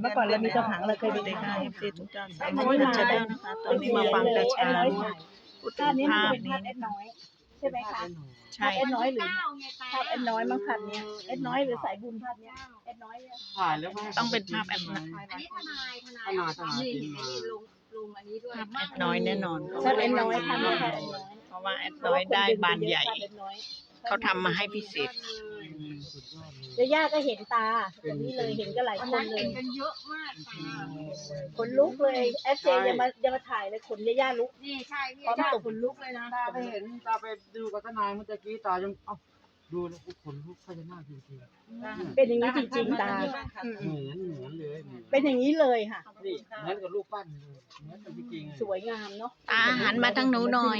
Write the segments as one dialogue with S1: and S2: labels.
S1: เมื่อก่อนเรามีกระถางเราเคย
S2: ส
S1: ไป
S2: วัสดี
S1: ถ่า
S2: ค่ะ
S1: ย
S2: เอฟซีทุกท่านสวัสดีค่ะนะคะ ตอนนี้มาฟังตาชาญพูดถึ
S1: ภาพ
S2: ง
S1: นี้
S2: ภาพ
S1: เป็น
S2: นี้
S1: ภาพแอดน้อย ใช่ไหมคะ
S2: ใช่
S1: ภาพแอดน้อยหรือภาพแอดน้อยมั้งพันเนี้ยแอดน้อยหรือสายบุญภาพเนี้ยแอดน้อยเนี่ย
S3: ถ่ายแล้วว่า
S2: ต้องเป็นภาพแอปนะ
S4: อันนี้ทนายทนาย
S3: ทนายทนาย
S4: นี่
S3: จริง
S4: อันนี้ลงลงอันนี้ด้วย
S2: ภาพแอดน้อยแน่นอน
S1: ภาพแอดน้อยภาพนี้ภาพแอดน้อย
S2: เพราะว่าแอดน้อยได้บานใหญ่
S1: ภาพแอดน้อย
S2: เขาทำมาให้พิเศษ
S3: สุดยอดเลย
S1: เดี๋ยวย่าก็เห็นตาตรงนี้เลยเห็นก็หลาย
S4: วัน
S1: คน
S4: นั้น
S1: เล
S4: เห็
S1: ย
S4: นกันเยอะมากค่ะ
S1: ขนลุกเลยแอดเจอย่ามาอย่ามาถ่ายเลยขนย่าๆลุก
S4: นี่ใช่พี่
S1: พร้อม
S4: ชา
S1: ตกขนลุกเลยนะ
S3: ตาไปเห็นตาไปดูกับทนายเมื่อกี้ตายังเอ้าดูแล้วโอ้ขนลุกพญานาคจริง
S1: เป็นอย่างนี้จริงๆตา
S3: ๆเหมือนเหมือนเลยเหมือน
S1: เป็นอย่างนี้เลยค่ะ
S3: นี่เหมือนกับลูกปั้นเลยเหมือนกันจริงๆ
S1: สวยงามเนาะ
S2: ตาหันมาทางหนูหน่อย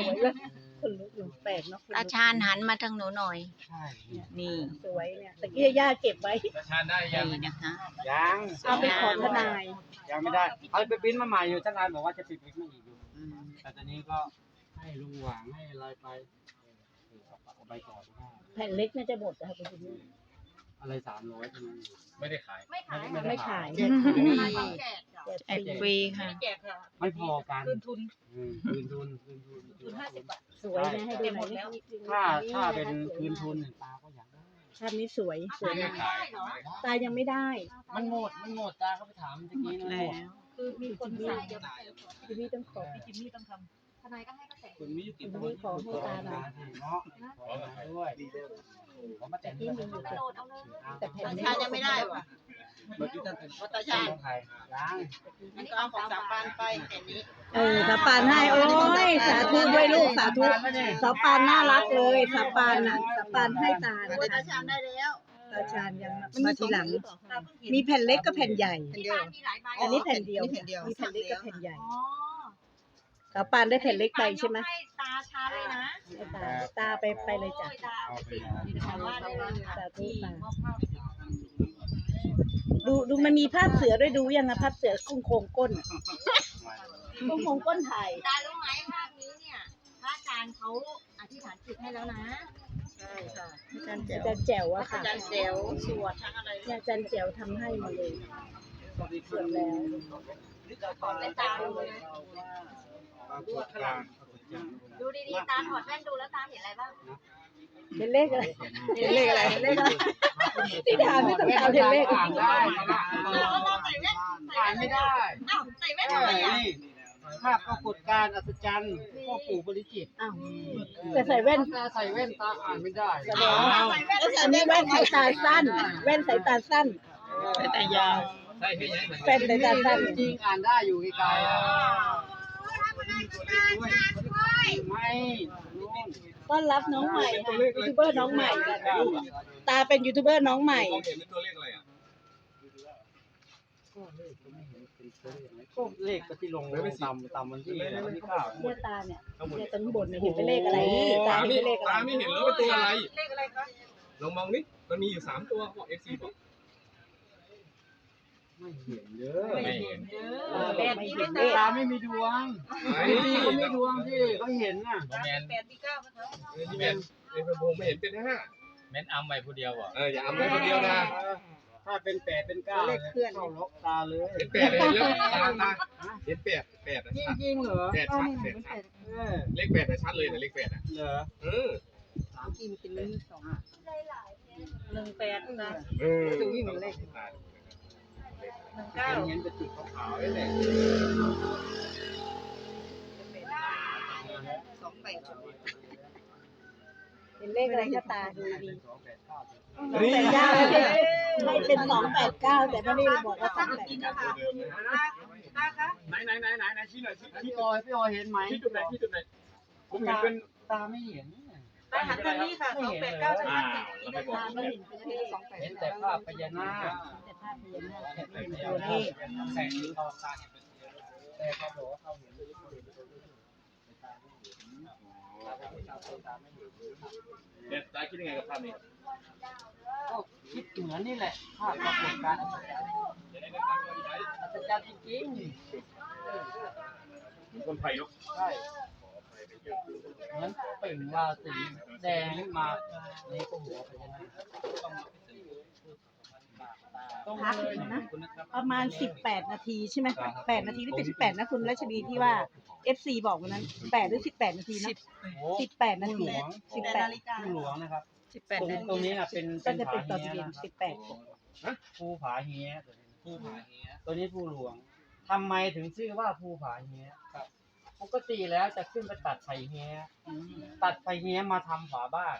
S1: คนลุกอยู่แปลกเนาะ
S2: ตาชาญหันมาทางหนูหน่อย
S3: ใช่เนี่ย
S2: นี่
S1: สวยเนี่ยตะกี้ย่าเก็บไว้
S2: นี่นะคะ
S3: ยัง
S1: เอาไปขอทนาย
S3: ยังไม่ได้เขาไปปริ้นมาใหม่อยู่ทนายบอกว่าจะไปปริ้นมาอีกอยู่
S2: อืม
S3: แต่ตอนนี้ก็ให้ลุงหวางให้อะไรไปเออเอาไปก่อนก็ได้
S1: แผ่นเล็กน่าจะหมดนะคะคุณผู้ชม
S3: อะไรสามร้อยเท่านั้น
S5: ไม่ได้ขาย
S4: ไม่ขาย
S1: ไม่ขาย
S3: แจกฟรี
S4: ทนายต้องแจกจ้ะ
S2: แจกฟรีค่ะ
S3: ไม่พอกัน
S1: คืนทุน
S3: อืมคืนทุนคืนทุน
S1: ทุนห้าสิบบาท สวยนะให้ดูหน่อยนี่
S3: ถ้าถ้าเป็นคืนทุนเนี่ยตาก็อยากได้
S1: ภาพนี้สวยสวย
S4: ไม่
S1: มาก
S4: ได้เหรอ
S1: ตายังไม่ได้
S3: มันหมดมันหมดตาเขาไปถามเมื่อกี้นะ
S2: แล้ว
S1: คือมีคน
S4: ใส่
S1: ใส่
S4: เดี๋ยว
S1: พี่มี่ต้องขอพี่จิมมี่ต้องทำ
S4: ทนายก็ให้ก็แต่ง
S3: คุณมีอยู่กี่
S1: คุณมี่ขอให้ตาหน่อย
S3: เนาะขอมาด้วยขอมาแต่ง
S1: ที่
S3: ด้วย
S1: มีอยู่
S4: กระโดดเอาเลย
S1: แต่แผ่น
S2: ตาชาญยังไม่ได้ว่ะ
S3: เมื่อกี้ท่านเป็น
S2: ตาชาญ
S3: ไทยยัง
S4: อันนี้
S2: ก็เอาของสามปานไปแค่นี้
S1: เออสาปานให้โอ้ยสาธุด้วยลูกสาธุสาปานน่ารักเลยสาปานน่ะสาปานให้ตานะ
S2: ตาชาญได้แล้ว
S1: ตาชาญยังมาทีหลัง มีแผ่นเล็กกับแผ่นใหญ่
S4: ที่บ้านมีหลายใบ
S1: อันนี้แผ่นเดียวมีแผ่นเล็กกับแผ่นใหญ่
S4: อ๋อ
S1: สาปานได้แผ่นเล็กไปใช่ไหม
S4: ให้ตาชาเลยนะ
S1: ตาตาไปไปเลยจ้ะ
S4: โอ้ตาเอาสิชาวบ้านได้เลย
S1: สาธุ
S4: ที่
S1: ตา
S4: มอบภาพ
S1: ดูดูมันมีภาพเสือด้วยดูยังนะภาพเสือกุ้งโคงก้นอะกุ้งโคงก้นถ่าย
S4: ตารู้ไหมภาพนี้เนี่ยพระอาจารย์เขาอธิษฐานจิตให้แล้วนะ
S2: ใช่ค่ะอาจารย์
S1: อา
S2: แจ๋ว
S1: จารย์แจ๋วอะ
S2: อา
S1: ค่ะ
S2: จารย์แจ๋วสวดทั้งอะไร
S1: เนี่ยอาจารย์แจ๋วทำให้มาเลยเสร็จแล้ว
S4: ถอดแว่นตาดูเลยดูดีๆตาถอดแว่นดูแล้วตาเห็นอะไรบ้าง
S1: เห็นเลขอะไรเห็นเลขอะไรเห็นเลขอะไรที่ถามไม่ต้องถามเห็นเลข
S3: อ่านได้ไหมล่ะ
S4: เราก็ต้องใส่แว่น
S3: อ่านไม่ได้
S4: อ้าวใส่แว่น
S3: เอ
S4: ทำไม
S3: อ
S4: อะ
S3: นี่ภาพปรากฏการณ์อัศจรรย์พ่อปู่บริจิตร
S1: อ้าวแต่ใส่แว่น
S3: ตาใส่แว่นตาอ่านไม่ได้
S1: แสดงว่าอันนี้แว่นสายตาสั้น แว่นสายตาสั้น
S2: สายตายาว
S5: ใช่ให้ยังไง
S1: แว่นสายตาสั้น
S3: จริงๆอ่านได้อยู่ไกลๆอะไม่นู่น
S1: ต้อนรับน้องใหม่ค่ะยูทูบเบอร์น้องใหม่ค่ะตาเป็นยูทูบเบอร์น้องใหม่
S5: มองเห็นเป็นตัวเลขอะไรอะ
S3: ก็เลขก็ที่ลงตามตามวันที่วันที่เก้า
S1: เนี่ยตาเนี่ยเนี่ยตรงบนเนี่ยเห็นเป็นเลขอะไรตา
S5: ตา
S1: เห็น
S5: ไม่
S1: เป็นเลขอะไร
S5: ตาไม่เห็นแล้วเป็นตัวอะไรเลขอะไรคะลองมองนิมันมีอยู่สามตัวบอกเอฟซีบอก
S3: ไม่เห็นเด้อ
S5: ไม่เห็น
S1: ตาแบบไม่เห็นเลข
S3: ตาไม่มีดวง
S5: ไอ้
S3: ที่เขาไม่ดวงที่เขาเห็นน่ะ
S5: แมนที่แมนไอ้พระพงไม่เห็นเป็นห้า
S6: เม้นอัมไปผู้เดียวบ่
S5: เอออย่าเอาไว้คนเดียวนะ
S3: ถ้าเป็นแปดเป็นเก้าเข้าล็อกตาเลย
S5: เห็นแปดเลยแล้วตาตาเห็นแปดแปด
S3: จริงๆเหรอ
S5: แปดชัดแปดชัด
S3: เออ
S5: เลขแปดแต่ชัดเลยแต่เลขแปดอะ
S3: เหรอ
S5: เออ
S1: หนึ่งแปดนะ
S5: เออ
S1: ดูยิ่งเลข หนึ่งเก้า
S3: เห็นเป็นจุดขาวๆนี่แหละ
S1: เห็นเลขอะไรก็ตาดูดี
S3: สองแปดเก้า
S1: สองแปดเก้าไม่เป็นสองแปดเก้าแต่ไม่ได้บอกว่าสองแปดเก้า
S5: เดิมนะไหนไหนไหนไหนไหนชี้หน่อยชี้
S3: พี่ออยพี่ออยเห็นไหม
S5: ชี้จุดไหนชี้จุดไหนผมเห็นเป็น
S3: ตาไม่เห็น
S1: ตาหันทางนี้ค่ะสองแปดเก้าจะ
S5: อ่า
S1: ชัด
S5: เราไปบอก
S1: ตาไม่เห็นเป็นเลขสองแปด
S3: เห็นแต่ภาพพญานาค
S1: แต่ภาพพญานาค
S3: แต่
S1: ไม่
S3: ไม่
S1: เห็น
S3: เห็น
S1: ตัวเลข
S3: แสงสีทองตาเห็นเป็นแต่เขาบอกตา
S5: คิดยังไงกับภาพนี้
S3: ก็คิดเหมือนนี่แหละภาพปรากฏการณ์อัศจรรย์อัศจรรย์จริง
S5: คนไทยเนาะ
S3: ใช่เหมือนเปล่งราศีแดงมาในก็หัวพญานาค
S1: พักนะประมาณสิบแปดนาทีใช่ไหมแปดนาทีหรือเป็นสิบแปดนะคุณรัชนีที่ว่าเอฟซีบอกวันนั้นแปดหรือสิบแปดนาทีนะสิบแปดนาทีสิบแปด
S3: ผู้หลวงนะครับ
S2: สิบแปด
S3: ตรง
S2: นาที
S3: ตรงนี้น่ะเป็น
S1: ก็จะเป็น
S3: ผา
S1: ตอน
S3: ฮี้
S1: เย็น
S3: นะครับ
S1: สิบแปด
S3: ภูผาเฮียตัวนี้
S5: ผู้ผาเฮีย
S3: ตัวนี้ผู้หลวงทำไมถึงชื่อว่าภูผาเฮียครับปกติแล้วจะขึ้นไปตัดไผ่เฮียตัดไผ่เฮียมาทำฝาบ้าน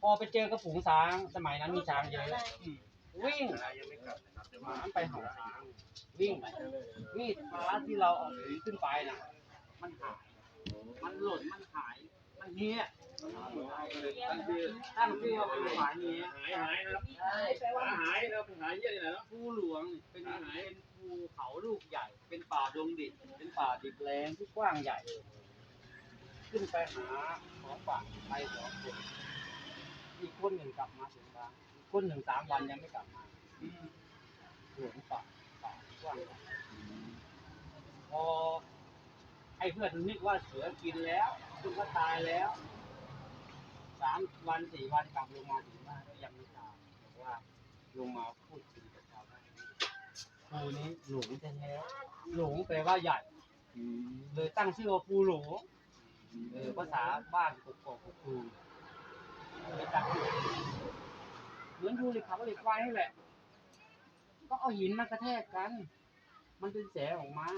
S3: พอไปเจอกระฝูงช้างสมัยนั้นมีช้างเยอะ วิ่งหมาไปหาช้างวิ่งมีดพระที่เราเอาถือขึ้นไปน่ะ มันหาย มันหล่น มันหาย มันเฮียตั้งชื่อตั้งชื่อว่าภูผาเฮีย
S5: หายหายครับหายแล้วหายเยอะเลยนะ
S3: ภูหลวงเป็นเป็นภูเขาลูกใหญ่ เป็นป่าดงดิบเป็นป่าดิบแรงที่กว้างใหญ่ ขึ้นไปหาของป่าไปสองคนอีกคนหนึ่งกลับมาถึงบ้าน คนหนึ่งสามวันยังไม่กลับมาหลวงป่าป่ากว้างใหญ่พอไอ้เพื่อนนึกว่าเสือกินแล้วคุณก็ตายแล้วสามวันสี่วันกลับลงมาถึงบ้านก็ยังไม่ตายบอกว่าลงมาพูดคุยกับชาวบ้านภูนี้หลวงแท้ๆหลวงแปลว่าใหญ่เลยตั้งชื่อว่าภูหลวงเออภาษาบ้านกกอกกกคูเลยตั้งชื่อ เหมือนภูเหล็กเขาเหล็กไฟนี่แหละ ก็เอาหินมากระแทกกัน มันเป็นแสงออกมา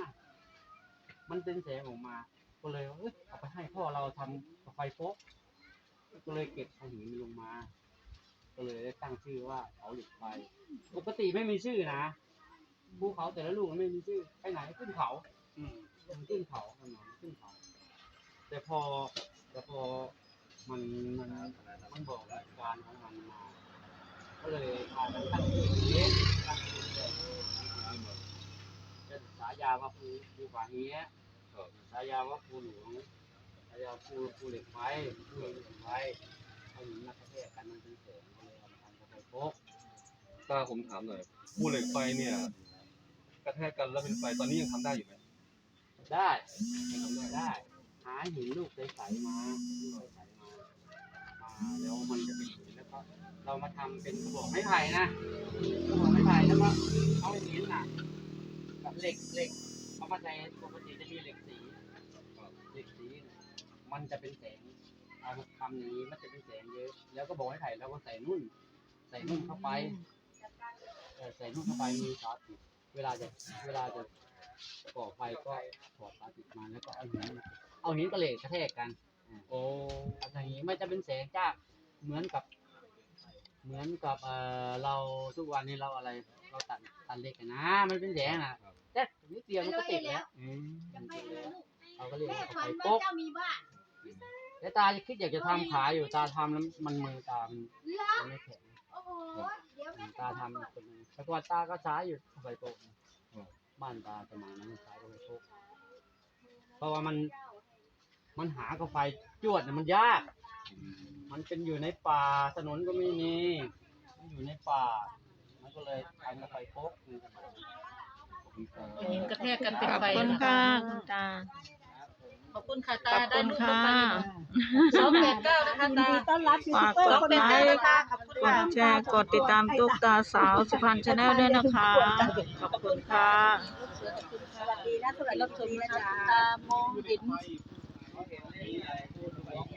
S3: มันเป็นแสงออกมา ก็เลยเอ้ยเอาไปให้พ่อเราทำไฟโป๊กก็เลยเก็บเอาหินลงมา ก็เลยได้ตั้งชื่อว่าเขาเหล็กไฟ ปกติไม่มีชื่อนะ ภูเขาแต่ละลูกมันไม่มีชื่อ ไปไหนขึ้นเขามันขึ้นเขาถนนขึ้นเขา แต่พอแต่พอมันมันมันบอกเหตุการณ์ของมันมา ก็เลยพากันตั้งชื่อเองตั้งชื่อเลยจะฉายาว่าภูภูผาเฮียฉายาว่าภูหลวงฉายาภูภูเหล็กไฟภูเหล็กไฟเอาหินมากระแทกกันมันเป็นแสงก็เลยเอามาทำกระไฟโป๊ก
S5: ตาผมถามหน่อยผู้เหล็กไฟเนี่ยกระแทกกันแล้วเป็นไฟตอนนี้ยังทำได้อยู่ไหม
S3: ได้ได้ หาหินลูกใสๆมาลูกใสๆมามาแล้วมันจะเป็นหินแล้วก็ เรามาทำเป็นกระบอกไม้ไผ่นะกระบอกไม้ไผ่แล้วก็เอาหินน่ะกับเหล็กเหล็กเอามาใส่ปกติจะมีเหล็กสีเหล็กสีน่ะมันจะเป็นแสงเอามาทำอย่างนี้มันจะเป็นแสงเยอะ แล้วก็บอกไม้ไผ่แล้วก็ใส่นุ่น ใส่นุ่นเข้าไปเออใส่นุ่นเข้าไปมีซอสติดเวลาจะเวลาจะก่อไฟก็ถอดซอสติดมาแล้วก็เอาหินเอาหินกับเหล็กกระแทกกัน
S5: โอ้
S3: ทำอย่างนี้มันจะเป็นแสงจ้าเหมือนกับ เหมือนกับเออเราทุกวันนี้เราอะไร เราตัดตัดเหล็กอะนะ มันเป็นแสงนะแต่นิดเดียวมันก็ติดแล้ว
S5: อืม
S3: เราก็เรียก
S4: แม่
S3: ว่า
S4: ฝั
S3: ไฟ
S4: นว่า
S3: โป๊ก
S4: เจ้ามีบ้าน
S3: แต่ตาจะคิดอยากจะทำขายอยู่ตาทำแล้วมันมือตามัน
S4: เหรอ
S3: มันไม่แข็ง
S4: โอ้โหเดี๋ยวแม่
S3: ตาทำเป็นแต่ก่อนตาก็ใช้อยู่ไฟโป๊กบ้านตาสมัยนั้นใช้ไฟโป๊กเพราะว่ามันมันหากาไฟจวดเนี่ยมันยากมั นเป็นอยู่ในป่าถนนก็ไม่มีมันอยู่ในป่า มันก็เลยทำกาไฟโป๊กในสมัยนั้น
S2: หินกระแทกกันเป็น
S1: ขอบ
S2: ไฟ
S1: คุณ
S2: นะ
S1: ค่ะ
S2: คะ
S1: คุณตา
S2: ขอบคุณค่ะตา
S1: ขอบ
S2: ได้
S1: คุณ
S2: ลูก
S1: ค่ะ
S2: สองแปดเก้านะคะ
S1: ยิน
S2: ตา
S1: ดีต้อนรับยูทูบเบอร์คนใหม่
S2: ฝากกดไลค์
S1: กดแชร์กดติดตามตุ๊กตาสาวสุพรรณชาแนลด้วยนะคะ ขอบคุณค่ะ สวัสดีนะสวัสดีชมนะจ๊ะ
S2: ตามองเห็น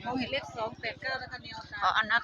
S2: เรห็นเลขสองแปดเก้าแล้วก็แนวตา
S1: อ๋ออันนั้น